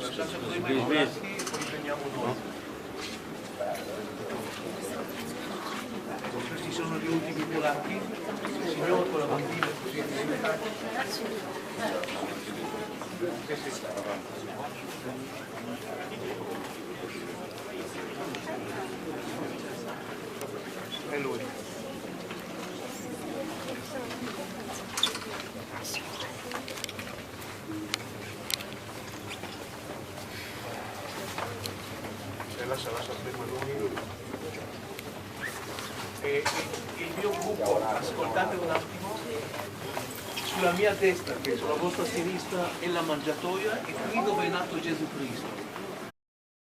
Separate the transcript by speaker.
Speaker 1: Lasciate voi mai volati, poi prendiamo noi. Questi sono gli ultimi volati, il signor con la bambina così. Questi lui. Lascia, lascia prima lui. E, e- il mio gruppo, ascoltate un attimo, sulla mia destra, che sulla vostra sinistra, è la mangiatoia e qui dove è nato Gesù Cristo.